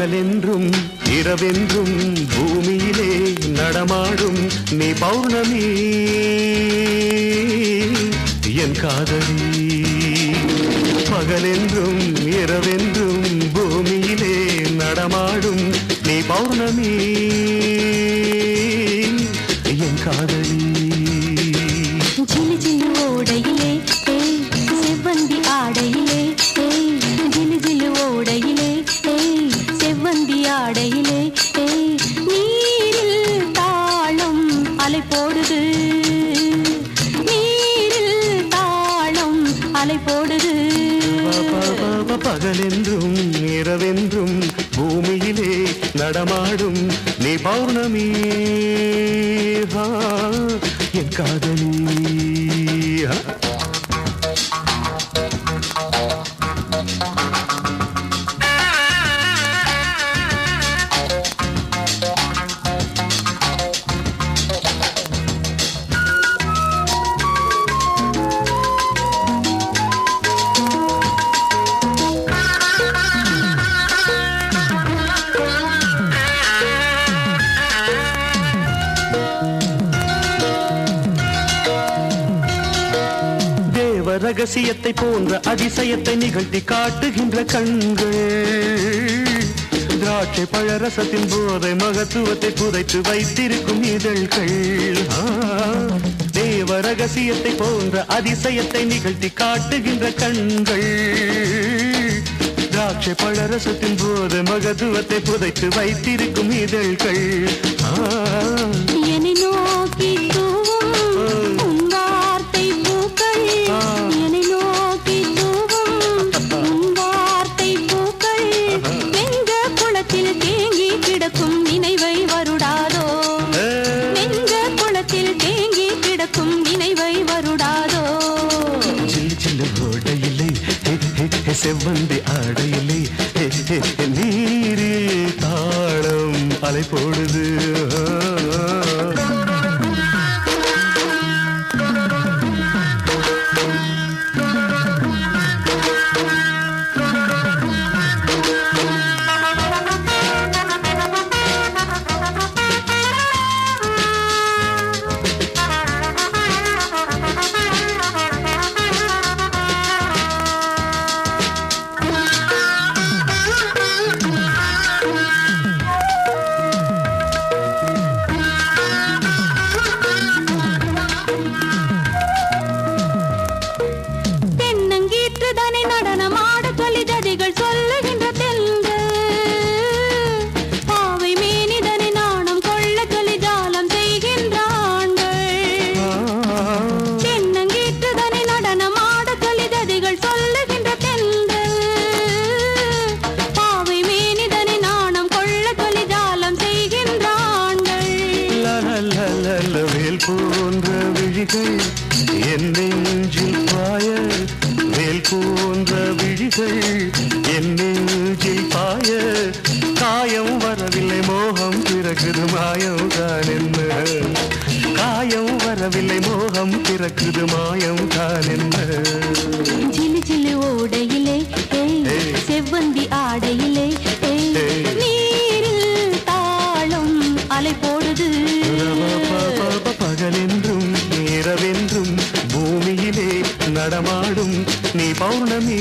பகலென்றும் இரவென்றும் பூமியிலே நடமாடும் நீ பௌர்ணமி. என் காதலி பகலென்றும் இரவென்றும் பூமியிலே நடமாடும் நீ பௌர்ணமி. என் காதலி போடுது. நீரில் தாளம் அலை போடுது. பகலென்றும் இரவென்றும் பூமியிலே நடமாடும் நீ பௌர்ணமி என் காதலி ஆ. ரகசியத்தை போன்ற அதிசயத்தை நிகழ்த்தி காட்டுகின்ற கண்கள். திராட்சை பழரசத்தின் போதை மகத்துவத்தை புதைத்து வைத்திருக்கும் இதழ்கள். தேவ ரகசியத்தை போன்ற அதிசயத்தை நிகழ்த்தி காட்டுகின்ற கண்கள். திராட்சை பழரசத்தின் போது மகத்துவத்தை புதைத்து வைத்திருக்கும் இதழ்கள். ஆ, செவ்வந்தி ஆடையிலே நீரே தாளம் அலை போடுது விழிகள் என் நெஞ்சில் பாய வேல் போன்ற விழிகள் என் நெஞ்சில் பாய காயம் வரவில்லை மோகம் பிறகுது மாயம் தான் என்ன காயம் வரவில்லை மோகம் பிறக்குது மாயம் தான் என்ன ஜிலு ஜிலு ஓடையிலே. செவ்வந்தி ஆடையிலே. நீரில் தாளம் அலை போடுது நடமாடும் நீ பௌர்ணமி.